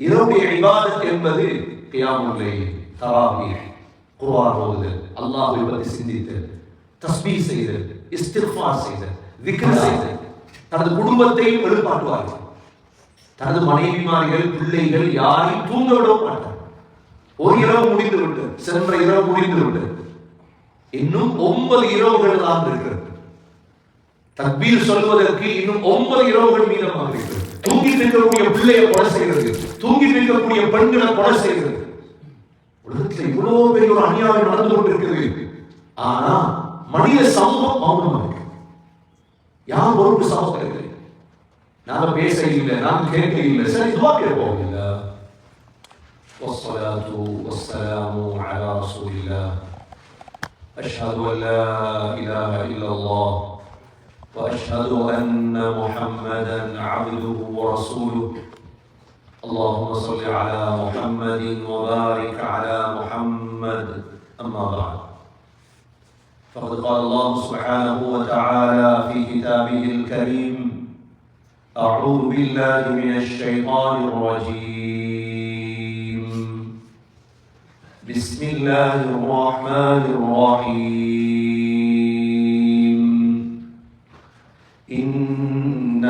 இரவுடைய இபாதத் என்பது கியாமுல்லை தராவி குர்ஆன் ஓதுதல் அல்லாஹ்வை பற்றி சிந்தித்தல் தஸ்பீ செய்தல் இஸ்திக்ஃபார் செய்தல் விக்ர் செய்தல். தனது குடும்பத்தையும் வெளிப்பாட்டுவார்கள் தனது மனைவிமார்கள் பிள்ளைகள் யாரையும் தூங்க விட மாட்டார் ஒரு இரவு முடிந்து விட்டு சென்ற இரவு முடிந்து விட்டு இன்னும் ஒன்பது இரவுகள் தான் இருக்கிறது. தக்பீர் சொல்வதற்கு இன்னும் ஒன்பது இரவுகள் மீதமாக இருக்கிறது. தூங்கி நிற்கக்கூடிய பிள்ளையை கொலை செய்கிறது தூங்கி நிற்கக்கூடிய பெண்களை கொலை செய்கிறது உலகத்தில் இவ்வளவு பெரிய ஒரு அநியாயம் நடந்து கொண்டிருக்கிறது ஆனா மனித சமூகம் மௌனமா இருக்கு யார் பொறுப்பு சமூகம் இருக்கு நாங்க பேச இல்லை நாங்க கேட்க இல்லை சரி துவா கேட்போம் இல்ல والصلاة والسلام على رسول الله أشهد أن لا إله إلا الله وأشهد أن محمدا عبده ورسوله. اللهم صل على محمد وبارك على محمد. أما بعد. فقد قال الله سبحانه وتعالى في كتابه الكريم أعوذ بالله من الشيطان الرجيم. بسم الله الرحمن الرحيم.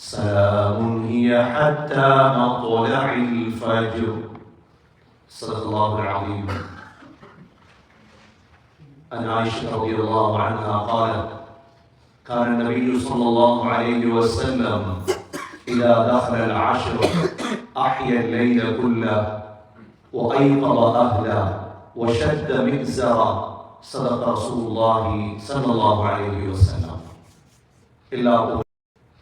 سلام هي حتى مطلع الفجر. صدق الله العظيم. عن عائشة رضي الله عنها قالت كان النبي صلى الله عليه وسلم إذا دخل العشر أحيا الليل كله وأيقظ أهله وشد مئزرا صدق رسول الله صلى الله عليه وسلم. إلا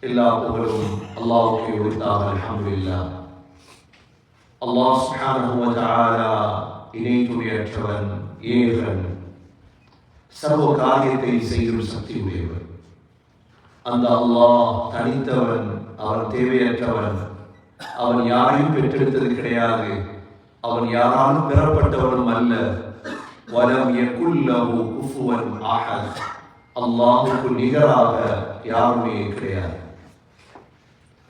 எல்லா புகழும் அல்லாவுக்கு உரித்தாக அலமதுல்லா அல்லாஹ் சுப்ஹானஹு வ தஆலா இணை துணையற்றவன் ஏகன் சர்வ காரியத்தை செய்யும் சக்தி உடையவன் அந்த அல்லாஹ் தனித்தவன் அவன் தேவையற்றவன். அவன் யாரையும் பெற்றெடுத்தது கிடையாது. அவன் யாராலும் பெறப்பட்டவனும் அல்ல. வலம் யகுல்லஹு குஃபுவன் ஆக அல்லாஹுக்கு நிகராக யாருமே கிடையாது.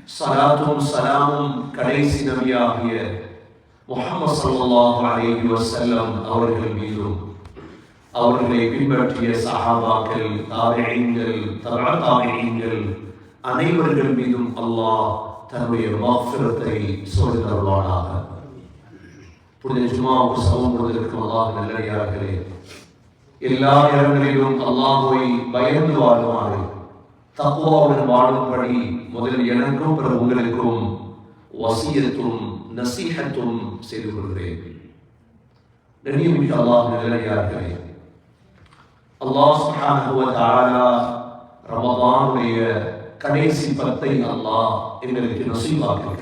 சலாத்தும் சலாமும் கடைசி நபியாகிய முஹம்மது ஸல்லல்லாஹு அலைஹி வஸல்லம் அவர்கள் மீதும் அவர்களை பின்பற்றிய சஹாபாக்கள் தாபிஈன்கள் தபா தாபிஈன்கள் அனைவர்கள் மீதும் அல்லாஹ் தன்னுடைய மஃபிரத்தை சொல்லித்தருவானாக புனித ஜுமாவுக்கு சமம் கொடுத்திருக்கும் அல்லாஹ் நல்லடியார்களே எல்லா இடங்களிலும் அல்லாஹுவை பயந்து வாழுமாறு தக்குவாவுடன் வாழும்படி முதலில் எனக்கும் பிற உங்களுக்கும் வசியத்தும் நசீகத்தும் செய்து கொள்கிறேன். கண்ணியமிக்க அல்லாஹ் நிலையார்களே அல்லாஹ் சுப்ஹானஹு வ தஆலா ரமதானுடைய கடைசி பத்தை அல்லாஹ் எங்களுக்கு நசீபாக்கி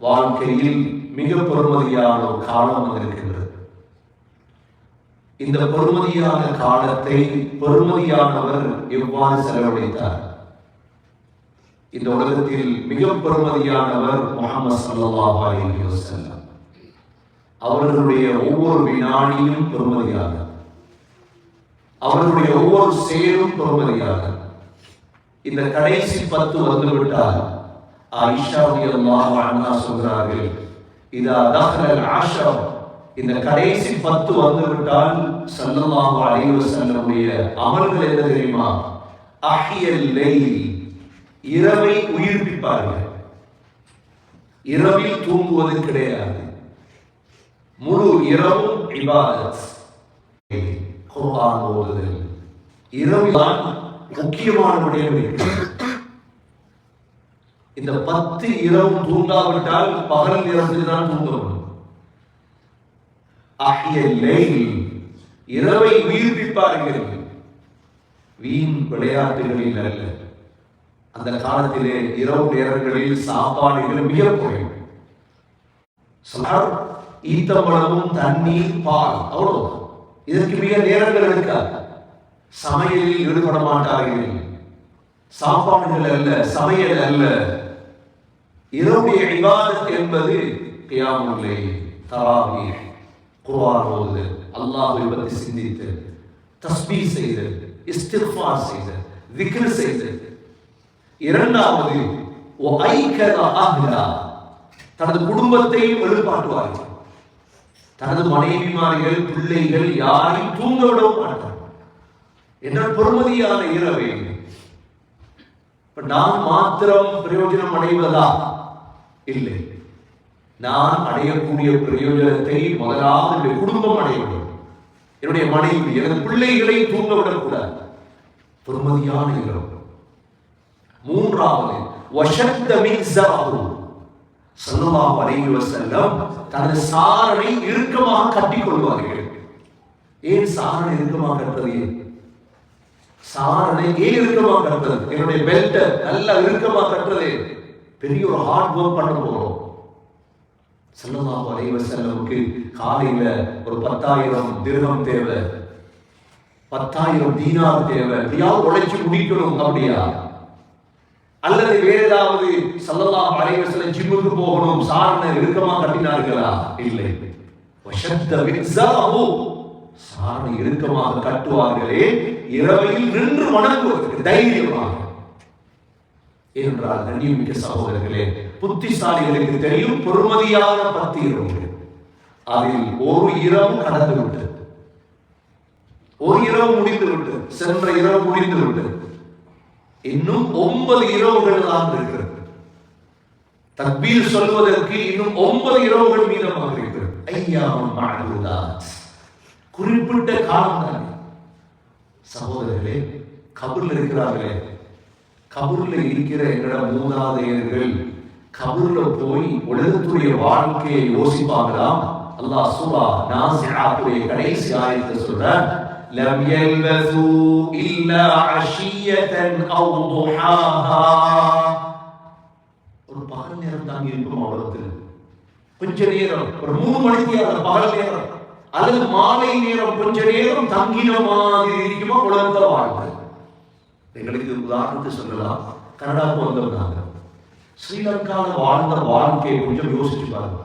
வாழ்க்கையில் மிக பெருமதியான ஒரு காலம் இருக்கின்றது இந்த பெருமதியான காலத்தை பெருமதியானவர் எவ்வாறு செலவழித்தார்? இந்த உலகத்தில் மிக பெருமதியானவர் முகமது சல்லல்லாஹு அலைஹி அவர்களுடைய ஒவ்வொரு வினாடியும் பெருமதியாக அவர்களுடைய ஒவ்வொரு செயலும் பெருமதியாக இந்த கடைசி பத்து வந்துவிட்டால் ஆயிஷா ரலியல்லாஹு சொல்கிறார்கள் இதா தஹலல் ஆஷா இந்த கடைசி பத்து வந்துவிட்டால் சல்லல்லாஹு அலைஹி வஸல்லமுடைய அமல்கள் என்ன தெரியுமா? அஹியல் லைல் இரவை உயிர்ப்பிப்பார்கள். இரவில் தூங்குவது கிடையாது. முழு இரவும் இபாதத். குர்ஆன் ஓதுதல். இரவில் தான் முக்கியமான விடயம் இந்த பத்து இரவு தூங்காவிட்டால் பகல் நேரத்தில் தான் தூங்கணும் ஆகிய லைல் இரவை உயிர்ப்பிப்பார்கள் வீண் விளையாட்டுகளில் அல்ல. அந்த காலத்திலே இரவு நேரங்களில் சாப்பாடுகள் மிக குறைவு சலார் தண்ணீர் பால் அவ்வளவுதான். இதற்கு மிக நேரங்கள் இருக்காது. சமையலில் ஈடுபட மாட்டார்கள். சாப்பாடுகள் அல்ல சமையல் அல்ல. இரவுடைய இபாதத் என்பது கியாமுல்லை தராவீர். குர்ஆன் ஓது அல்லாஹ்வை பற்றி சிந்தித்து தஸ்பீ செய்து இஸ்திஃபார் செய்து விக்ர் செய்து. இரண்டாவது ஐக்கத அஹ்லா. தனது குடும்பத்தையும் வெளிப்பாட்டுவார்கள் தனது மனைவிமார்கள் பிள்ளைகள் யாரையும் தூங்க விடவும் மாட்டார்கள் என்ன பொறுமதியான இரவை நான் மாத்திரம் பிரயோஜனம் அடைவதா? இல்லை. நான் அடையக்கூடிய பிரயோஜனத்தை முதலாவது என்னுடைய குடும்பம் அடைய வேண்டும் என்னுடைய மனைவி எனது பிள்ளைகளை தூங்க விடக்கூடாது பொறுமதியான இரவு மூன்றாவது வஷத்த மின்சாரு ஸல்லல்லாஹு செல்லம் தனது சாரனை இறுக்கமாக கட்டிக் கொள்வார்கள். ஏன் சாரணை இறுக்கமாக கட்டுறது சாரணை ஏன் இறுக்கமாக கட்டுறது? என்னுடைய பெல்ட்டை நல்லா இறுக்கமாக கட்டுறது பெரிய ஒரு ஹார்ட் ஒர்க் பண்ண போகிறோம் செல்லமாக அலைஹி வஸல்லமுக்கு காலையில் ஒரு பத்தாயிரம் திருகம் தேவை. பத்தாயிரம் தீனார் தேவை. எப்படியாவது உழைச்சி முடிக்கணும் அப்படியா? அல்லது வேற ஏதாவது சல்லல்லாஹு அலைஹி வஸல்லம் ஜிம்முக்கு போகணும் சாரணை இறுக்கமா கட்டினார்களா? இல்லை. வஷத்த விஸாஹு சாரணை இறுக்கமாக கட்டுவார்களே இரவையில் நின்று வணங்குவதற்கு தைரியமாக. என்றால் கண்ணியமிக்க சகோதரர்களே புத்திசாலிகளுக்கு தெரியும் பொறுமதியான பத்து இரவுகள் அதில் ஒரு இரவு கடந்து விட்டது. ஒரு இரவு முடிந்து விட்டது. சென்ற இரவு முடிந்து விட்டது. இன்னும் ஒன்பது இரவுகள் தான் இருக்கிறது. தக்பீர் சொல்வதற்கு இன்னும் ஒன்பது இரவுகள் மீதமாக இருக்கிறது. ஐயாவும் குறிப்பிட்ட காலம் தானே. சகோதரர்களே கபூர்ல இருக்கிறார்களே. கபூர்ல இருக்கிற எங்களிடம் மூதாதையர்கள் கபூர்ல போய் உலகத்துடைய வாழ்க்கையை யோசிப்பாங்களாம் அல்லாஹ் சூரா நாசிஆத்துடைய கடைசி ஆயத்தை சொல்றார் لم يلبثوا إلا عشية أو ضحاها ஒரு பகல் நேரம் தான் இருக்கும் அவ்வளவுக்கு கொஞ்ச நேரம் ஒரு மூணு மணிக்கு அந்த பகல் நேரம் அல்லது மாலை நேரம் கொஞ்ச நேரம் தங்கின மாதிரி இருக்குமா உலகத்தை வாழ்க்கை எங்களுக்கு உதாரணத்துக்கு சொல்லலாம் கனடாவுக்கு வந்தவங்க ஸ்ரீலங்காவில் வாழ்ந்த வாழ்க்கையை கொஞ்சம் யோசிச்சு பாருங்க.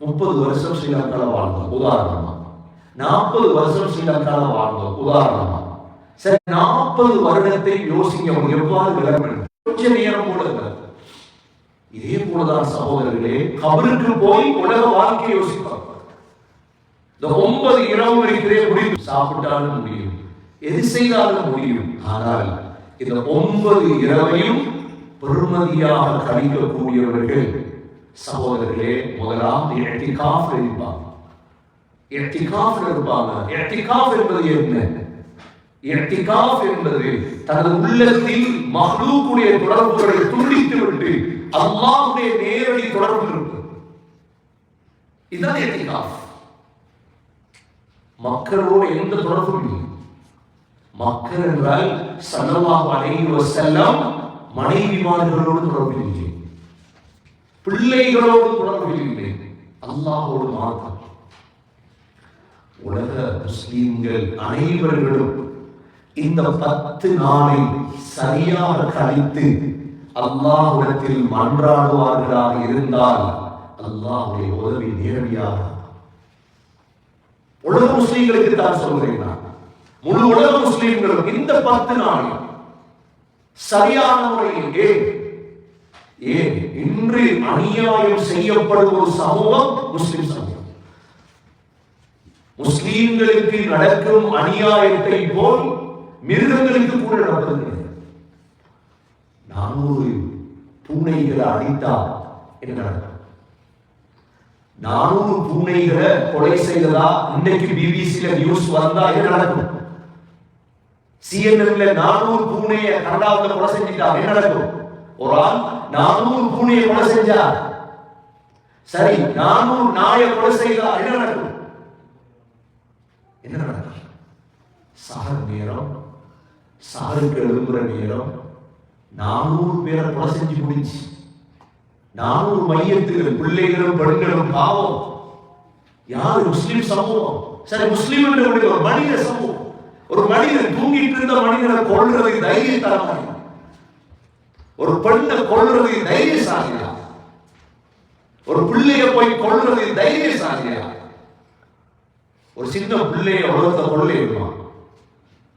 முப்பது வருஷம் ஸ்ரீலங்காவில் வாழ்ந்தோம் உதாரணமா. நாற்பது வருஷம் ஸ்ரீலங்காவில் வாழ்ந்தோம் உதாரணமா. சரி நாற்பது வருடத்தை யோசிங்க எவ்வாறு விளம்பரம் கொஞ்ச நேரம் கூட இதே போலதான் சகோதரர்களே கபருக்கு போய் உலக வாழ்க்கையை யோசிப்பார் இந்த ஒன்பது இரவு இருக்கிறே முடியும். சாப்பிட்டாலும் முடியும் எது செய்தாலும் முடியும். ஆனால் இந்த ஒன்பது இரவையும் பெருமதியாக கழிக்கக்கூடியவர்கள் சகோதரர்களே முதலாம் எட்டிகாஃப் இருப்பாங்க. எட்டிகாஃப் இருப்பாங்க. எட்டிகாஃப் என்பது என்ன? எட்டிகாஃப் என்பது தனது உள்ளத்தில் மகளுக்குடைய தொடர்புகளை துண்டித்து விட்டு அல்லாவுடைய நேரடி தொடர்பு இருப்பது. இதுதான் எட்டிகாஃப் மக்களோடு எந்த தொடர்பும் இல்லை. மக்கள் என்றால் சல்லல்லாஹு அலைஹி வஸல்லம் மனைவிமார்களோடு தொடர்பு இல்லை பிள்ளைகளோடு தொடர்பு இல்லை அல்லாஹ்வோடு மாத்திரம் உலக முஸ்லீம்கள் அனைவர்களும் இந்த பத்து நாளை சரியாக கழித்து அல்லாஹ்விடத்தில் மன்றாடுவார்களாக இருந்தால் அல்லாஹுடைய உதவி நேரடியாக. உலக முஸ்லீம்களுக்கு தான் சொல்கிறேன் நான். முழு உலக முஸ்லீம்களும் இந்த பத்து நாளில் சரியான முறையில் ஏன்? இன்று அநியாயம் செய்யப்படும் ஒரு சமூகம் முஸ்லிம் சமூகம். முஸ்லீம்களுக்கு நடக்கும் அநியாயத்தை போல் மிருகங்களுக்கு கூட நடப்பது நானூறு பூனைகளை அடித்தா என்ன நடக்கும்? நானூறு பூனைகளை கொலை செய்ததா இன்னைக்கு பிபிசியில நியூஸ் வந்தா என்ன நடக்கும்? சிஎன்என்ல நானூறு பூனையை கனடாவில் கொலை செஞ்சுட்டா என்ன நடக்கும்? ஒரு ஆள் நானூறு பூனையை கொலை செஞ்சா? சரி நானூறு நாயை கொலை செய்தா என்ன நடக்கும்? என்ன நடக்கும்? சகர் நேரம் சாருக்கு எழுதுகிற நேரம் நானூறு பேரை கொலை செஞ்சு முடிஞ்சு. நானூறு மையத்துக்கு பிள்ளைகளும் பெண்களும் பாவம். யார்? முஸ்லீம் சமூகம். சரி முஸ்லீம் ஒரு மனித சமூகம். ஒரு மனிதன் தூங்கிட்டு இருந்த மனிதனை கொள்றது தைரியத்தரமாக ஒரு பெண்ணை கொள்றது தைரியசாலியா? ஒரு பிள்ளைய போய் கொள்றது தைரியசாலியா? ஒரு சின்ன பிள்ளைய உலகத்தை கொள்ளையுமா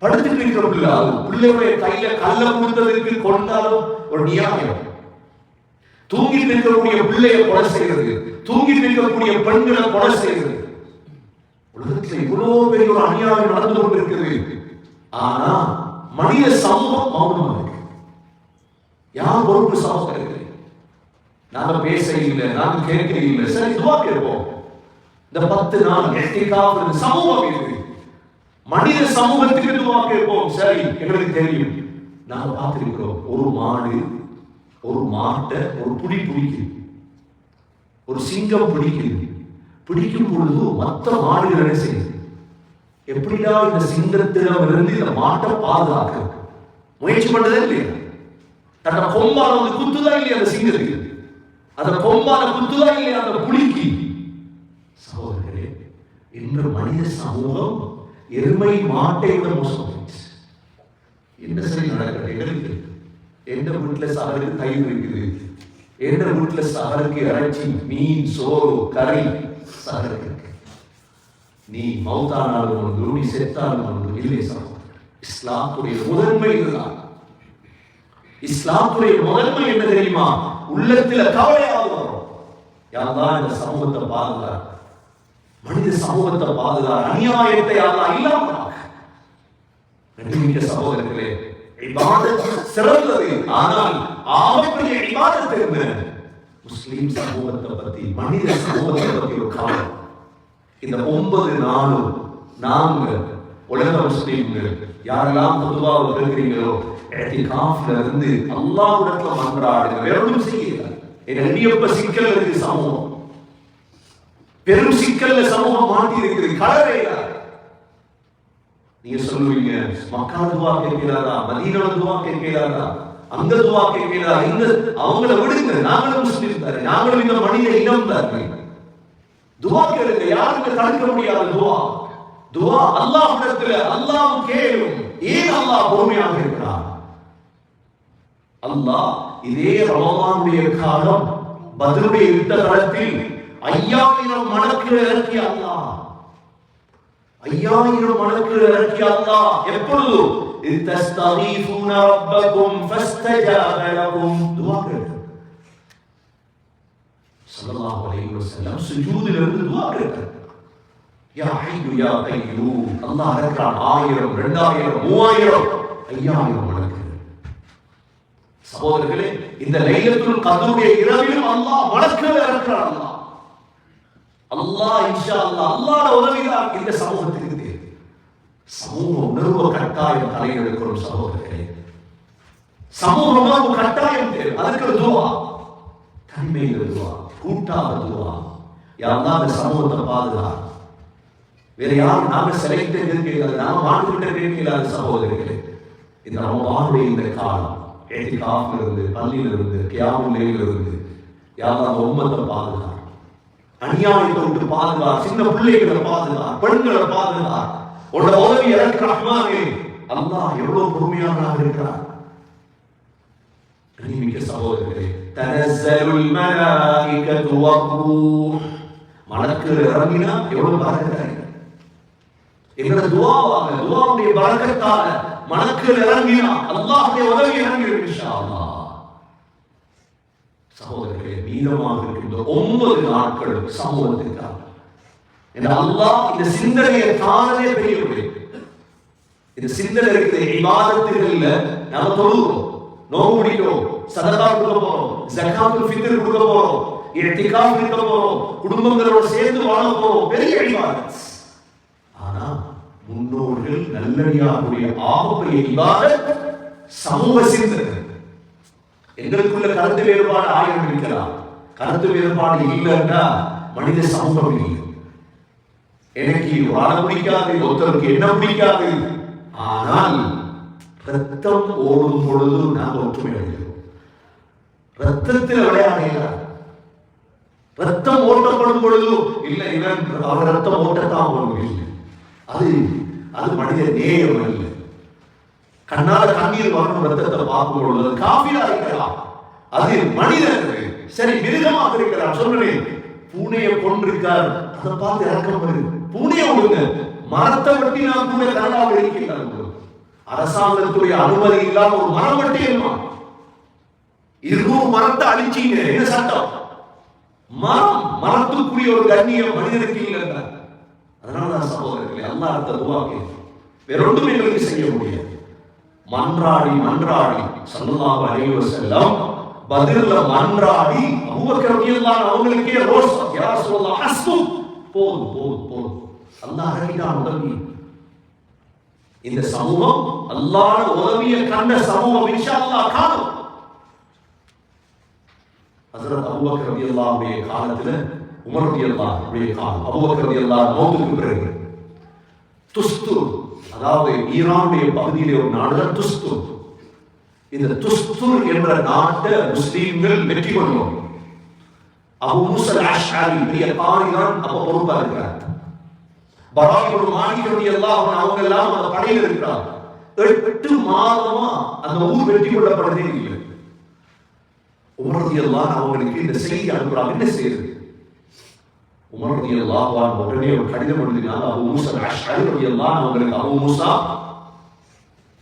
படுத்துட்டு இருக்கிற பிள்ளை அது. பிள்ளையுடைய கையில கல்ல கொடுத்ததுக்கு கொண்டாலும் ஒரு நியாயம். தூங்கி நிற்கக்கூடிய பிள்ளைய கொலை செய்கிறது தூங்கி நிற்கக்கூடிய பெண்களை கொலை செய்கிறது உலகத்தில் இவ்வளவு பெரிய ஒரு அநியாயம் நடந்து கொண்டிருக்கிறது. ஆனா மனித சமூகம் மௌனமா இருக்கு. யார் பொறுப்பு சமூகம் நாங்க பேச இல்லை நாங்க கேட்க இல்லை சரி துவா கேட்போம். இந்த பத்து நாள் எட்டிக்காவது சமூகம் இருக்கு மனித சமூகத்துக்கு துவா கேட்போம். சரி எங்களுக்கு தெரியும். நாங்க பார்த்திருக்கிறோம் ஒரு மாடு ஒரு மாட்டை ஒரு புடி பிடிக்குது ஒரு சிங்கம் பிடிக்குது பிடிக்கும் பொழுது மற்ற மாடுகள் என்ன செய்யுது எப்படிடா இந்த சிங்கத்திடம் இருந்து இந்த மாட்டை பாதுகாக்க முயற்சி பண்ணதே இல்லையா? தன்னோட கொம்பால வந்து குத்துதான் இல்லையா அந்த சிங்கத்துக்கு? அந்த கொம்பால குத்துதான் இல்லையா அந்த புலிக்கு? சகோதரர்களே இன்று மனித சமூகம் எருமை மாட்டை விட மோசம் என்ன சரி நடக்கிறது எங்களுக்கு எந்த வீட்டுல சகலுக்கு தயிர் இருக்குது? எந்த வீட்டுல சகலுக்கு இறைச்சி மீன் சோறு கறி? சகலுக்கு இருக்கு. நீ மௌத்தானாலும் ஒன்று நீ செத்தாலும் ஒன்று இல்லை சகோதரர் இஸ்லாத்துடைய முதன்மை இதுதான் இஸ்லாத்துடைய முதன்மை என்ன தெரியுமா? உள்ளத்துல கவலையாவது வரும். யார்தான் இந்த சமூகத்தை பாதுகா மனித சமூகத்தை பாதுகா அநியாயத்தை யாரெல்லாம் இல்லாம கண்ணியமிக்க சகோதரர்களே சிறந்தது. ஆனால் ஆகப்பெரிய இபாதத் என்ன? முஸ்லீம் சமூகத்தை பத்தி மனித சமூகத்தை பத்தி ஒரு காலம் இந்த ஒன்பது நாளும் நாங்க உலக முஸ்லீம்கள் யாரெல்லாம் பொதுவாக இருக்கிறீங்களோ காஃப்ல இருந்து அல்லாஹ்விடத்துல மன்றாடுங்க. வேற ஒன்றும் செய்யல என் சிக்கல் இருக்கு சமூகம். பெரும் சிக்கல்ல சமூகம் மாட்டி இருக்குது. கலவையா நீங்க சொல்லுவீங்க மக்காதுவா கேட்கிறாரா? மதீனா துவா கேட்கிறாரா? அந்த துவாக்கை கேட்கிறாரா இந்த அவங்கள விடுங்க. நாங்களும் முஸ்லிம் தாரு நாங்களும் இந்த மனித இனம் தாரு துவா கேளுங்க யாருக்கு தடுக்க முடியாத துவா. துவா அல்லாஹ்விடத்துல அல்லாஹ் கேளும். ஏன் அல்லாஹ் பொறுமையாக இருக்கிறான் அல்லாஹ் இதே ரமலானுடைய காலம் பதிலுடைய யுத்த காலத்தில் ஐயாயிரம் மடக்கு இறக்கி அல்லாஹ். ஐயாயிரம் மடக்கு இறக்கி அல்லாஹ். எப்பொழுதும் إذ تستغيثون ربكم فاستجاب لكم துவா கேளுங்க ஸல்லல்லாஹு அலைஹி வஸல்லம் சுஜூதில் இருந்து துஆ கேட்டார் யா ஹய்யு யா கய்யூம் அல்லாஹ் இருக்கிறான் ஆயிரம் ரெண்டாயிரம் மூவாயிரம் ஐயாயிரம் மடங்கு சகோதரர்களே இந்த லைலத்துல் கதருடைய இரவிலும் அல்லாஹ் மடக்குகள் இருக்கிறான் அல்லாஹ் அல்லாஹ் இன்ஷா அல்லாஹ் அல்லாஹ்வோட உதவிதான் இந்த சமூகத்துக்கு சமூகம் நிறுவ கட்டாயம் கட்டாயம் தலையெடுக்கிறோம் சகோதரர்களே. சமூக ஒரு கட்டாயம் தேவை அதுக்கு ஒரு துவா. தனிமையில் துவா. கூட்டாக துவா. யாரெல்லாம் அந்த சமூகத்தை பாதுகா வேற யாரும் நாம செலக்ட் கேட்கல? நாம மாட்டுக்கிட்ட கேட்கல சகோதரர்களே. இது நம்ம வாழ்வே இந்த காலம். ஏற்றி காஃபில் இருந்து பள்ளியில இருந்து கியாமுல்லையில இருந்து யாரெல்லாம் உம்மத்தை பாதுகா அநியாயத்தை விட்டு பாதுகா சின்ன பிள்ளைகளை பாதுகா பெண்களை பாதுகா உன்னோட உதவி எனக்கு ரஹ்மானே. அல்லாஹ் எவ்வளவு பொறுமையானவராக இருக்கிறான். கனிமிக்க சகோதரர்களே தனஸ்ஸலுல் மலாயிகத்து வர்ரூஹ் மலக்குகள் இறங்கினா எவ்வளவு பறக்கத்தாங்க எங்களோட துவாவாக துவாவுடைய பறக்கத்தால மலக்குகள் இறங்கினா அல்லாஹ்வுடைய உதவி இறங்கிடும் இன்ஷா அல்லாஹ் சகோதரர்களே மீதமாக இருக்கின்ற ஒன்பது நாட்கள் சமூகத்திற்காக அல்லாஹ் இந்த சிந்தனையை தானே பெரிய விடு. இந்த சிந்தனை இருக்குது இபாதத்துகள்ல நாம தொழுகிறோம் நோவு முடிக்கிறோம் சதகா கொடுக்க போறோம் ஜகாத்துல் ஃபித்ர் கொடுக்க போறோம் இத்திகாஃப் இருக்க போறோம் குடும்பங்களோட சேர்ந்து வாழ போறோம் பெரிய இபாதத். ஆனா முன்னோர்கள் நல்லடியாருடைய ஆகப்பெரிய இபாதத் சமூக சிந்தனை. எங்களுக்குள்ள கருத்து வேறுபாடு ஆயிரம் இருக்கலாம். கருத்து வேறுபாடு இல்லைன்னா மனித சமூகம் இல்லை. எனக்கு வாழ பிடிக்காது ஒருத்தருக்கு என்ன பிடிக்காது? ஆனால் ரத்தம் ஓடும் பொழுது நாம் ஒற்றுமை அடைகிறோம் ரத்தத்தில் விளையாடுகிறார் ரத்தம் ஓட்டப்படும் பொழுது இல்லை இவன் அவர் ரத்தம் ஓட்டத்தான் போகணும் இல்லை. அது அது மனித நேயம் அல்ல. கண்ணால கண்ணீர் வரணும் ரத்தத்தை பார்க்கும் பொழுது அது காஃபியா இருக்கலாம். அது மனிதன் சரி மிருகமாக இருக்கிறார் சொல்றேன் பூனையை கொண்டிருக்கார் அதை பார்த்து இறக்கம் வருது. பூனையை விடுங்க மரத்தை வெட்டி நான் கூட கனடாவில் இருக்கின்றாங்க அரசாங்கத்துடைய அனுமதி இல்லாம ஒரு மரம் வெட்டி இருநூறு மரத்தை அழிச்சீங்க. என்ன சட்டம்? மரம் மரத்துக்குரிய ஒரு கண்ணியம் மனிதனுக்கு இல்லைங்க அதனால சகோதரர்களே அல்லாஹ் அந்த உருவாக்கி வேற எங்களுக்கு செய்ய முடியாது. மன்றாடி மன்றாடி சல்லல்லாஹு அலைஹி செல்லம் பதில்ல மன்றாடி அபூபக்கர் ரலியல்லாஹு அவங்களுக்கே ரோஸ் யா ரசூலல்லாஹ் ஹஸ்பு. போதும் போதும் போதும். அல்லாஹ் உதவி. இந்த சமூகம் அல்லாஹ் உதவிய கண்ட சமூகம் இன்ஷா அல்லாஹ் காணும் அபூபக்கர் ரலியல்லாஹுடைய காலத்துல உமர் ரலியல்லாஹுடைய காலம். அபூபக்கர் ரலியல்லாஹு மௌத்துக்கு பிறகு. துஸ்துர் அதாவது ஈரானுடைய பகுதியிலே ஒரு நாடுதான் துஸ்துர். இந்த துஸ்துர் என்ற நாட்டை முஸ்லீம்கள் வெற்றி கொள்ளும் அபு மூசல் பெரிய காரிதான் அப்ப பொறுப்பா இருக்கிறார். பராபியோட மாணிக்கடி எல்லாம் அவங்க எல்லாம் அந்த படையில் இருக்கிறார் எட்டு மாதமா அந்த ஊர் வெற்றி கொள்ளப்படுறதே இல்லை. உமரதி எல்லாம் அவங்களுக்கு இந்த செய்தி அனுப்புறாங்க. என்ன செய்யுது உமரதி எல்லாம் உடனே ஒரு கடிதம் எழுதினாங்க. அபு மூசா அஷ்அரி அவங்களுக்கு அபு மூசா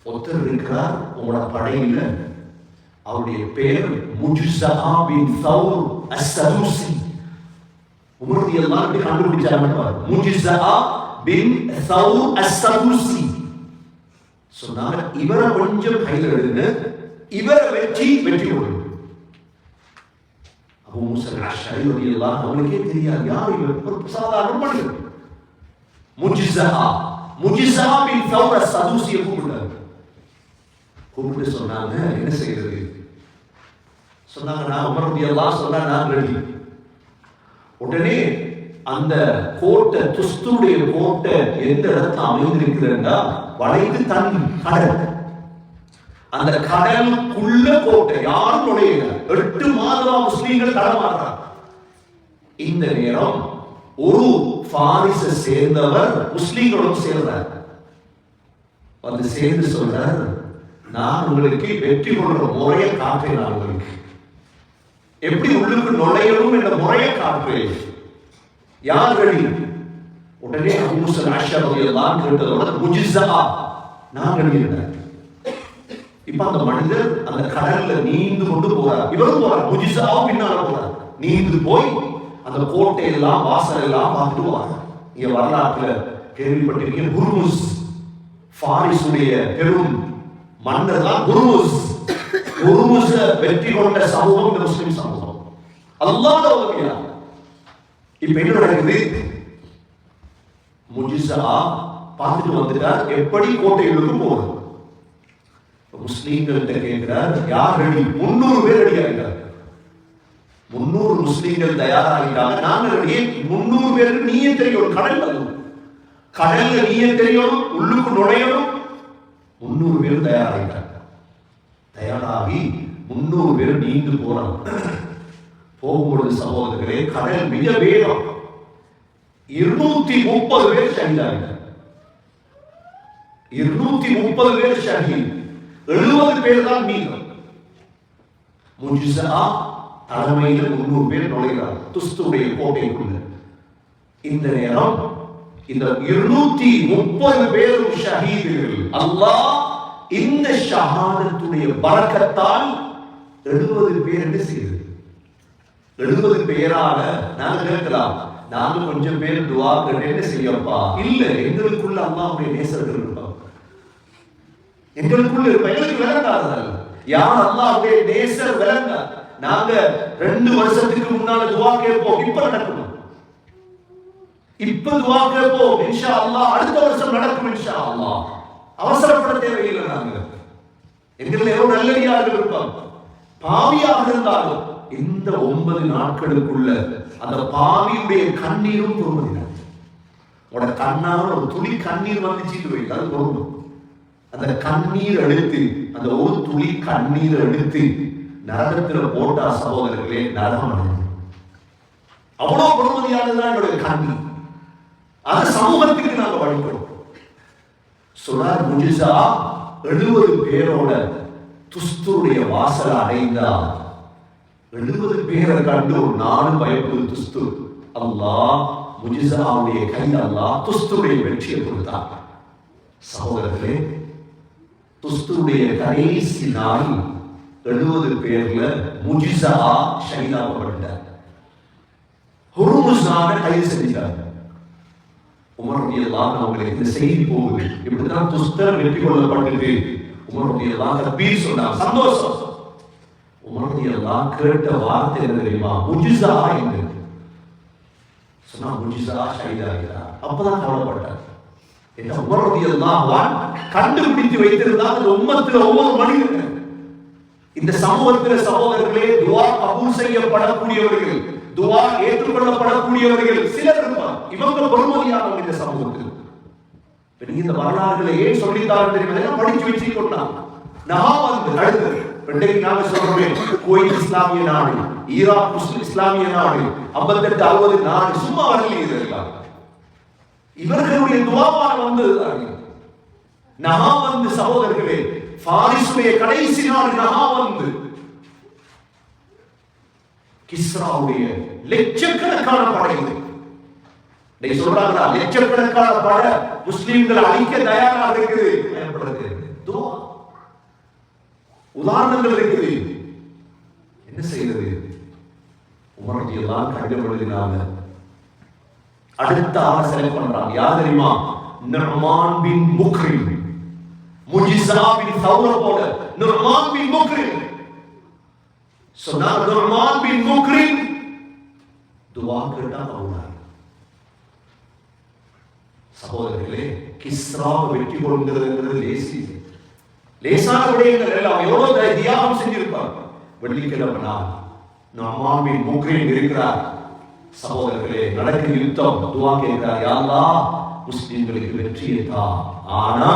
ஒருத்தர் இருக்கிறார். உங்களோட படையில அவருடைய பேர் முஜ்ஸா பின் சவுர் அஸ்-சதுசி. உமரதி எல்லாம் இப்படி கண்டுபிடிச்சாங்க பாரு முஜ்ஸா பின் சௌர் அஸ்-சதுசி சொன்னாங்க இவரை கொஞ்சம் கையில் எடுங்க இவரை வெற்றி வெற்றி கொடுங்க அபு மூசா அஷ்அரி ரலியல்லாஹு அவங்களுக்கே தெரியாது. யார் இவர்? ஒரு சாதாரண மனிதர் முஜ்ஸா முஜ்ஸா பின் சௌர் அஸ்-சதுசியை கூப்பிடுறாரு. கூப்பிட்டு சொன்னாங்க என்ன செய்யறது? சொன்னாங்க நான் உமரதி எல்லாம் சொன்னா நான் ரெடி. உடனே அந்த கோட்டை துஸ்துடைய கோட்டை எந்த இடத்துல அமைந்திருக்கிறதா வளைந்து தண்ணி கடல். அந்த கடலுக்குள்ள கோட்டை யாரும் நுழையல. எட்டு மாதமா முஸ்லீம்கள் தடமாடுறாங்க இந்த நேரம் ஒரு பாரிச சேர்ந்தவர் முஸ்லீம்களும் சேர்ந்தார் வந்து சேர்ந்து சொல்றார் நான் உங்களுக்கு வெற்றி கொள்ற முறையை காட்டுகிறேன் உங்களுக்கு. எப்படி உள்ளுக்கு நுழையணும் என்ற முறையை காட்டுறேன் யார் ரெடி உடனே அபூசல் ஆஷாரியெல்லாம் கேட்டதோட முஜிசா நான் ரெடி இப்ப அந்த மனிதர் அந்த கடல்ல நீந்து கொண்டு போறார். இவரும் போறார். முஜிசாவும் பின்னால போறார். நீந்து போய் அந்த கோட்டை எல்லாம் வாசல் எல்லாம் பார்த்துட்டு வரார் இங்க வரலாற்றுல கேள்விப்பட்டிருக்கீங்க குருமுஸ் ஃபாரிஸுடைய பெரும் மன்னர் தான் குருமுஸ். குருமுஸ் வெற்றி கொண்ட சமூகம் இந்த முஸ்லிம் சமூகம். அல்லாத உதவியா இப்ப என்ன நடக்குது? முஜிசா பார்த்துட்டு வந்துட்டார். எப்படி கோட்டைகளுக்கு போறது முஸ்லீம்கள்ட்ட கேட்கிறார் யார் ரெடி முன்னூறு பேர் ரெடி ஆகிறார் முன்னூறு முஸ்லீம்கள் தயாராகிறாங்க நாங்க ரெடி முன்னூறு பேருக்கு நீயே தெரியும். கடல் அது. கடல்ல நீயே தெரியும் உள்ளுக்கு நுழையணும். முன்னூறு பேர் தயாராகிட்டாங்க. தயாராகி முன்னூறு பேர் நீந்து போறாங்க போகும்பொழுது சகோதரர்களே கடல் மிக வேகம். இருநூத்தி முப்பது பேர் ஷஹீதாகிட்டாங்க இருநூத்தி முப்பது பேர் ஷஹீத். எழுபது பேர் தான் மீதம் முஜிசா தலைமையில் முன்னூறு பேர் நுழைகிறார். துஸ்துடைய கோட்டைக்குள்ள. இந்த நேரம் இந்த இருநூத்தி முப்பது பேரும் ஷஹீதுகள். அல்லாஹ் இந்த ஷஹாதத்துடைய பறக்கத்தால் எழுபது பேர் என்ன செய்யுது எழுபது பேராக நாங்க கேட்கலாம். நாங்க கொஞ்சம் பேர் துவா என்ன செய்யப்பா? இல்ல எங்களுக்குள்ள அம்மாவுடைய நேசர்கள் இருப்பாங்க. எங்களுக்குள்ள இருப்பா. எங்களுக்கு விளங்காதது யார் அல்லாவுடைய நேசர் விளங்க? நாங்க ரெண்டு வருஷத்துக்கு முன்னால துவா கேட்போம். இப்ப நடக்கணும் இப்ப துவா கேட்போம். இன்ஷா அல்லாஹ் அடுத்த வருஷம் நடக்கும் இன்ஷா அல்லாஹ். அவசரப்பட தேவையில்லை நாங்கள் எங்களில் எவ்வளவு நல்லடியாக இருப்பாங்க. பாவியாக இருந்தாலும் இந்த ஒன்பது நாட்களுக்குள்ள அந்த பாவியுடைய கண்ணீரும் பொறுமதினார் உங்களோட கண்ணால ஒரு துளி கண்ணீர் வந்துச்சு வைக்க அது பொருந்தும் அந்த கண்ணீர் எடுத்து அந்த ஒரு துளி கண்ணீர் எடுத்து நரகத்துல போட்டா சகோதரர்களே நரகம் அடையும். அவ்வளவு பொறுமதியானதுதான் என்னுடைய கண்ணீர். அது சமூகத்துக்கு நாங்க வழிபடும் சொன்னார் முஜிசா எழுபது பேரோட துஸ்துருடைய வாசல் அடைந்தார். எழுபது பேரை கண்டு நானும் பயப்பு துஸ்து அல்லா முஜிசாவுடைய கை அல்லா துஸ்துடைய வெற்றியை கொடுத்தார் சகோதரர்களே துஸ்துடைய கடைசி நாள் எழுபது பேர்ல முஜிசா ஷஹீதாக்கப்பட்டார். ஹுருமுஸான கைது செஞ்சாங்க உமர் அவங்களுக்கு இந்த செய்தி போகுது. இப்படிதான் துஸ்தர் வெற்றி கொள்ளப்பட்டது. உமர் ரலியல்லாஹு தக்பீர் சந்தோஷம். உமர் கேட்ட வார்த்தை என்ன தெரியுமா? முஜிசா என்று. சொன்னா முஜிசா ஷஹீதாகிறார் அப்பதான் கவலைப்பட்டார். என்ன? உமர் கண்டுபிடித்து வைத்திருந்தால் அந்த உம்மத்துல ஒவ்வொரு இந்த சமூகத்தில சகோதரர்களே துவா கபூல் செய்யப்படக்கூடியவர்கள் துவா ஏற்றுக்கொள்ளப்படக்கூடியவர்கள் சிலர் இவங்க பொறுமதியானவங்க இந்த சமூகத்தில். இப்ப இந்த வரலாறுகளை ஏன் சொல்லித்தாரு தெரியுமா? படிச்சு வச்சு கொண்டான் நான் வந்து அடுத்தது இன்றைக்கு நாங்க சொல்றோமே கோயில் இஸ்லாமிய நாடு ஈராக் முஸ்லிம் இஸ்லாமிய நாடு ஐம்பத்தெட்டு அறுபது நாடு சும்மா வரலையே இதெல்லாம் இவர்களுடைய துவாவான வந்தது நகா வந்து சகோதரர்களே பாரிசுடைய கடைசி நாள் நகா வந்து கிஸ்ராவுடைய லட்சக்கணக்கான படை இது நீ சொல்றாங்களா? லட்சக்கணக்கான பல முஸ்லிம்கள் அழிக்க தயாராக இருக்குது பயன்படுறது துவா. உதாரணங்கள் இருக்குது. என்ன செய்யறது உமரதி எல்லாம் அடுத்த ஆளை செலக்ட் பண்றாங்க. யார் தெரியுமா? நுர்மான் பின் முக்ரிம். முஜிசா பின் சௌர போல. நுர்மான் பின் முக்ரிம். சொன்னார் நுர்மான் பின் முக்ரிம். துவா கேட்டா அவங்க சகோதரர்களே கிஸ்ரா வெற்றி கொள்கிறதுங்கிறது லேசி. லேசான விடயங்கள் எல்லாம் எவ்வளவு தியாகம் செஞ்சிருப்பார் வெள்ளிக்கிழமை நாள் நுர்மான் முக்ரிம் இருக்கிறார். சகோதரர்களே நடக்கிற யுத்தம் துவா கேட்கிறார் யாரா முஸ்லிம்களுக்கு வெற்றியை தான் ஆனா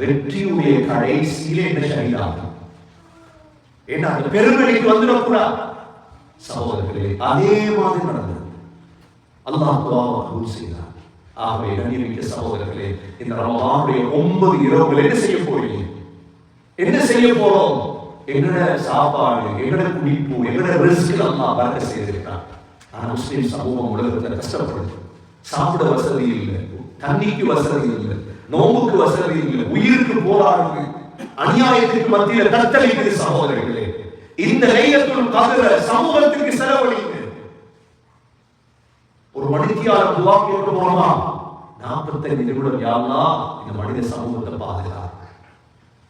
வெற்றியுடைய கடைசியிலே என்ன ஷஹீதாகும்? ஏன்னா அந்த பெருமைக்கு வந்துடக்கூடாது? சகோதரர்களே அதே மாதிரி நடந்தது. அல்லாஹ் துவாவை செய்தார். ஆகவே கண்ணியமிக்க சகோதரர்களே இந்த ரமதானுடைய ஒன்பது இரவுகள் என்ன செய்ய போறீங்க என்ன செய்ய போறோம்? எங்கட சாப்பாடு எங்கட குடிப்பு எங்கட ரிஸ்க் அம்மா பறக்க செய்திருக்கிறான் ஆனா முஸ்லீம் சமூகம் உலகத்துல கஷ்டப்படுது. சாப்பிட வசதி இல்லை தண்ணிக்கு வசதி இல்லை நோம்புக்கு வசதி இல்லை உயிருக்கு போராடுது. அநியாயத்துக்கு மத்தியில தத்தளிக்குது சகோதரர்களே. இந்த லைலத்துல் கதிர சமூகத்துக்கு செலவழிங்க ஒரு மணித்தியாளர் துவா கேட்க போனோமா? நாற்பத்தைந்து நிமிடம் யாருனா இந்த மனித சமூகத்தை பாதுகா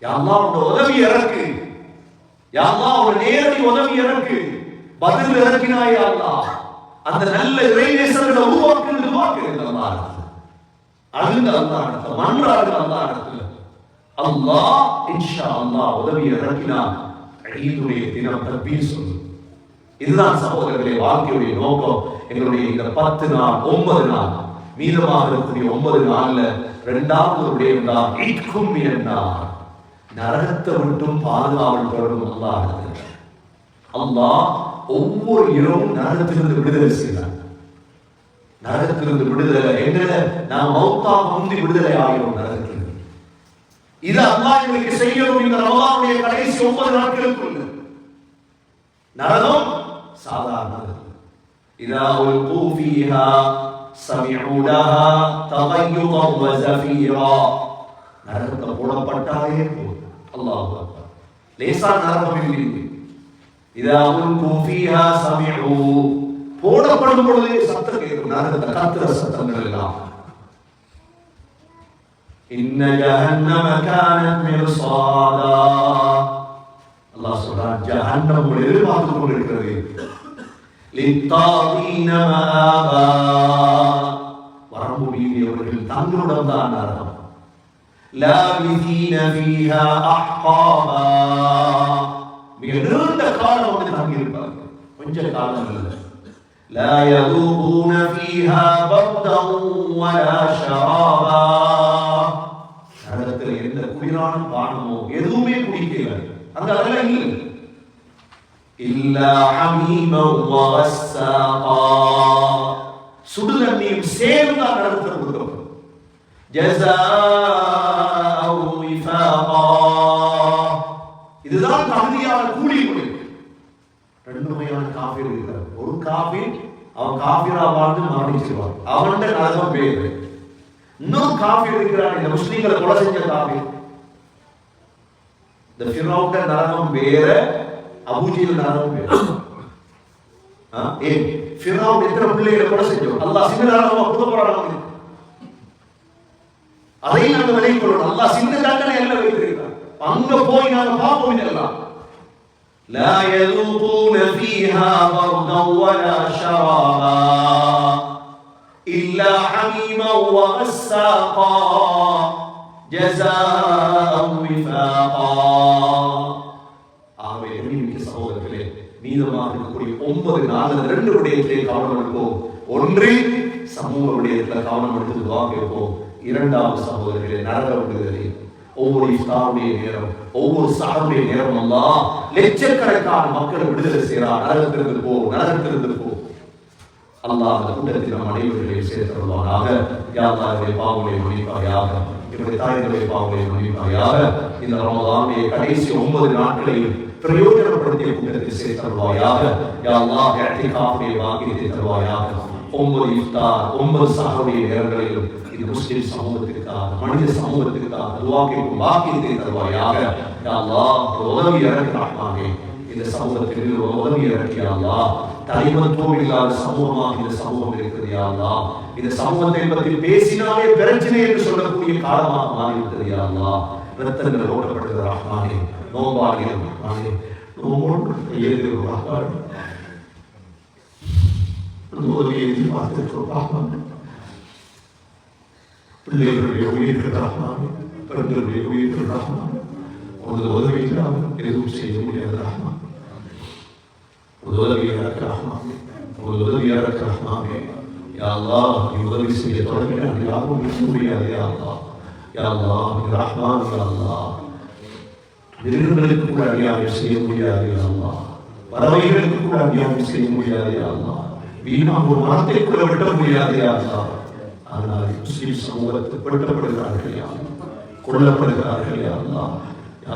யாருனா உங்க உதவி இறக்கு. யாருனா ஒரு நேரடி உதவி இறக்கு. பதில் இறக்கினாய் யாருனா அந்த நல்ல இறைநேசர்களை உருவாக்குறது உருவாக்குறது அல்லா அழுங்க அல்லா இடத்துல. மன்றாடு அல்லா இடத்துல அல்லாஹ் இன்ஷா அல்லாஹ் உதவி இறக்கினா ஈதுடைய தினம் தப்பீர் சொல்லு இதுதான் சகோதரர்களே வாழ்க்கையுடைய நோக்கம். எங்களுடைய இந்த பத்து நாள் ஒன்பது நாள் மீதமாக இருக்கக்கூடிய ஒன்பது நாள்ல இரண்டாவது ஒரு மீட்கும் என்றார் நரகத்தை விட்டும் பாதுகாவல் தொடரும் அல்லாஹ் அல்லாஹ் ஒவ்வொரு இரவும் நரகத்திலிருந்து விடுதலை செய்கிறார். நரகத்திலிருந்து விடுதலை எங்களை நாம் மௌத்தா முந்தி விடுதலை ஆகிறோம் நரகத்திலிருந்து. இது அல்லாஹ் எங்களுக்கு செய்யணும் இந்த ரமலானுடைய கடைசி ஒன்பது நாட்களுக்குள்ள. நரகம் சாதாரண إذا ألقوا فيها سمعوا لها تغيظا وزفيرا நரகத்தை போடப்பட்டாலே போதும் அல்லாஹ் அக்பர் லேசா நரகம் இல்லை இதா உல்கு ஃபீஹா சமிஉ போடப்படும் பொழுதே சத்தம் கேட்கும் நரகத்தை கத்துற சத்தங்கள் எல்லாம் இன்ன ஜஹன்னம கானத் மிர்சாதா அல்லாஹ் சொல்றான் ஜஹன்னம் உங்களை எதிர்பார்த்து கொண்டிருக்கிறது லித்தாகீன மஆபா வரம்பு மீறியவர்கள் தங்களுடன் தான் நரகம் லாபிதீன ஃபீஹா அஹ்காபா மிக நீண்ட காலம் வந்து தங்கி இருப்பாங்க கொஞ்ச காலம் இல்லை لا يذوقون فيها بردا ولا شرابا நரகத்தில் எந்த குளிரானும் பானமோ எதுவுமே குடிக்கல அங்க அதெல்லாம் இல்லை இல்லா ஹமீமம் வஸ்ஸாகா சுடு தண்ணியும் சேர்ந்து நரகத்தில் கொடுக்கப்படும் ஜஸாஉ விஃபாகா. இதுதான் தகுதியான கூலி ரெண்டு வகையான காபீர் இருக்கிறார். ஒரு காபி அவன் காபீரா வாழ்ந்து மரணிச்சிருவான். அவன்கிட்ட நரகம் பேர் இன்னொரு காபி இருக்கிறான் இந்த முஸ்லீம்களை கொலை செஞ்ச காபீர் இந்த ஃபிரௌன்ட நரகம் வேற. அபூஜில் நரகம் வேற ஆ, ஏன் ஃபிரௌன் எத்தனை பிள்ளைகளை கொலை செஞ்சோம் அல்லாஹ் சின்ன நரகமா கொடுக்க போறான் அதை நாங்கள் விலை கொள்ளணும் அல்லாஹ் சின்ன தண்டனை எல்லாம் வைத்திருக்கிறார் அங்க போய் நாங்கள் பார்ப்போம் இதெல்லாம் لا يذوقون فيها بردا ولا شرابا إلا حميما وغساقا جزاء وفاقا ஆகவே எண்ணிமிக்க சகோதரர்களே மீதமாக இருக்கக்கூடிய ஒன்பது நாலு ரெண்டு விடயத்திலே கவனம் எடுப்போம். ஒன்றில் சமூக விடயத்தில் கவனம் எடுத்து வாங்கியிருப்போம் இரண்டாவது சகோதரர்களே நரக விடுதலை. ஒவ்வொரு இஃப்தாருடைய நேரம் ஒவ்வொரு சாருடைய நேரம் எல்லாம் லட்சக்கணக்கான மக்களை விடுதலை செய்யறார் நரகத்திலிருந்து போ நரகத்திலிருந்து போ அல்லாஹ் கூட்டத்தில் நம் அனைவர்களையும் சேர்த்தருவானாக யாத்தாருடைய பாவங்களை மன்னிப்பாயாக. என்னுடைய தாய்களுடைய பாவங்களை மன்னிப்பாயாக இந்த ரமதானுடைய கடைசி ஒன்பது நாட்களையும் பிரயோஜனப்படுத்திய கூட்டத்தில் சேர்த்தருவாயாக யா அல்லாஹ் இஅ்திகாஃபுடைய தருவாயாக. ஒன்பது இஃப்தார் ஒன்பது சஹருடைய நேரங்களிலும் இது முஸ்லிம் சமூகத்திற்காக மனித சமூகத்திற்காக துவா கேட்கும் பாக்கியத்தை தருவாயாக. யா உதவி இந்த சமூகத்திற்கு உதவி இறக்கியா தலைமத்துவம் இல்லாத சமூகமாக இந்த சமூகம் இருக்குது யா இந்த சமூகத்தை பற்றி பேசினாலே பிரச்சனை என்று சொல்லக்கூடிய காலமாக மாறிவிட்டது யா ரத்தங்கள் ஓடப்பட்டது ரஹ்மானே. நோம்பாகிலும் ரஹ்மானே. நோம்போடு கையெழுத்து ரஹ்மானே. எழுதி எதிர்பார்த்திருக்கிறோம் ரஹ்மானே. பிள்ளைகளுடைய உயிர்கள் ரஹ்மானே. பெண்களுடைய உயிர்கள் ரஹ்மானே. உனது உதவி இல்லாமல் எதுவும் செய்ய முடியாது ரஹ்மான். உனது உதவி உதவி யா நீ உதவி செய்ய தொடங்கினால் யாரும் இருக்க முடியாது யா அல்லாஹ் நீ ரஹ்மான் மிருகங்களுக்கு கூட அநியாயம் செய்ய முடியாது யா பறவைகளுக்கு கூட அநியாயம் செய்ய முடியாது யா ஒரு மரத்தை கூட விட முடியாது யா ஆனால் முஸ்லிம் சமூகத்தில் வெட்டப்படுகிறார்கள் யா கொல்லப்படுகிறார்கள் யா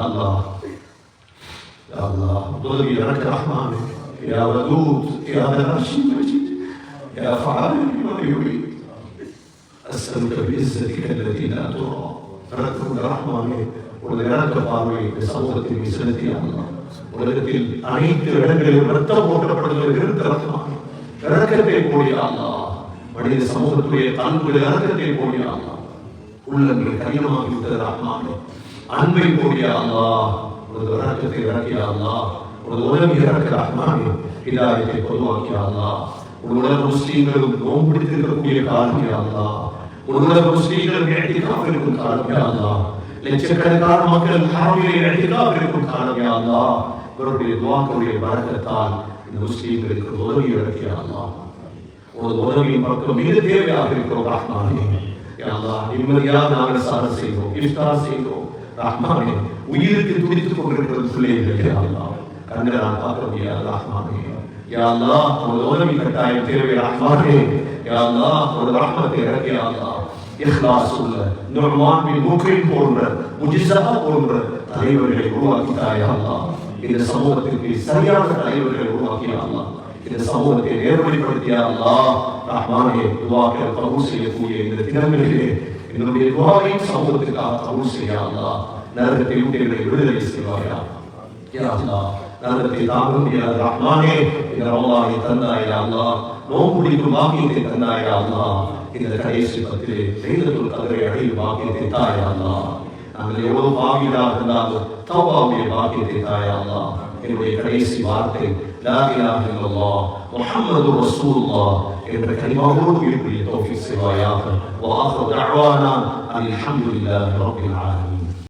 அல்லாஹ் உதவி ரஹ்மானே யா வதூத் யா ذا العرش المجيد يا فعال لما يريد أسألك بعزتك التي لا ترى رحمة رحمانே உனது இறக்க பார்வை இந்த சமூகத்தின் விசனத்தை அல்லாஹ் உலகத்தில் அனைத்து இடங்களிலும் ரத்தம் ஓட்டப்படுகிறது இருந்த ரத்தமானே இறக்கத்தை போடிய அல்லாஹ் மனித சமூகத்துடைய கல்வியில் இறக்கத்தை போடிய அல்லாஹ் உள்ளங்கள் கடினமாகி விட்டது ரஹ்மானே அன்பை போடிய அல்லாஹ் உனது இறக்கத்தை இறக்கிய அல்லாஹ் உனது உதவி இறக்க ரஹ்மானே ஹிதாயத்தை பொதுவாக்கிய அல்லாஹ் உலக முஸ்லீம்களும் நோன்பு பிடித்திருக்கக்கூடிய காலம் யா அல்லாஹ் உலக முஸ்லீம்கள் இஹ்திகாஃப் இருக்கும் காலம் யா அல்லாஹ் லட்சக்கணக்கான மக்கள் ஹரமிலே இஹ்திகாஃப் இருக்கும் காலம் யா அல்லாஹ் இவருடைய துவாக்களுடைய பரக்கத்தால் இந்த முஸ்லீம்களுக்கு உதவி இறக்கிய அல்லாஹ் உனது உதவியின் பக்கம் மிக தேவையாக இருக்கிறோம் ரஹ்மானே யா அல்லாஹ் நிம்மதியாக நாங்கள் சார செய்கிறோம் இஃப்தார் செய்கிறோம் ரஹ்மானே உயிருக்கு துடித்துக் கொண்டிருக்கிறது பிள்ளைகள் யா அல்லாஹ் கண்களை நான் பார்க்க முடியாது ரஹ்மானே யா அல்லாஹ் உனது உதவி கட்டாயம் தேவை ரஹ்மானே யா அல்லாஹ் உனது ரஹ்மத்தை இறக்கி யா அல்லாஹ் இஹ்லாஸ் உள்ள நுர்மான் பின் முக்ரின் போன்ற முஜிஸா போன்ற தலைவர்களை உருவாக்கிட்டாய் யா அல்லாஹ் இந்த சமூகத்திற்கு சரியான தலைவர்களை உருவாக்கி யா அல்லாஹ் இந்த சமூகத்தை நேர்வழிப்படுத்திய அல்லாஹ் ரஹ்மானே துவாக்கள் கபூல் செய்யக்கூடிய இந்த தினங்களிலே என்னுடைய துவாவையும் சமூகத்துக்காக கபூல் செய்ய அல்லாஹ் நரகத்தை விட்டு எங்களை விடுதலை செய்வாயா யா அல்லாஹ் நரகத்தை தாங்க முடியாத ரஹ்மானே இந்த ரமலானை தந்தாய் யா அல்லாஹ் நோன்பு பிடிக்கும் பாக்கியத்தை தந்தாய் யா அல்லாஹ் இந்த கடைசி பத்திலே லைலத்துல் கதரை அடையும் பாக்கியத்தை தாய் யா அல்லாஹ் நாங்கள் எவ்வளவு பாவியதாக இருந்தாலும் தௌபாவுடைய பாக்கியத்தை தாய் யா அல்லாஹ் என்னுடைய கடைசி வார்த்தை லா இலாஹ இல்லல்லாஹ் முஹம்மது ரசூலுல்லாஹ் என்ற கலிமாவோடு இருக்கக்கூடிய தௌஃபீக் செய்வாயாக வஆஹிரு தஅவானா அனில் ஹம்துலில்லாஹி ரப்பில் ஆலமீன்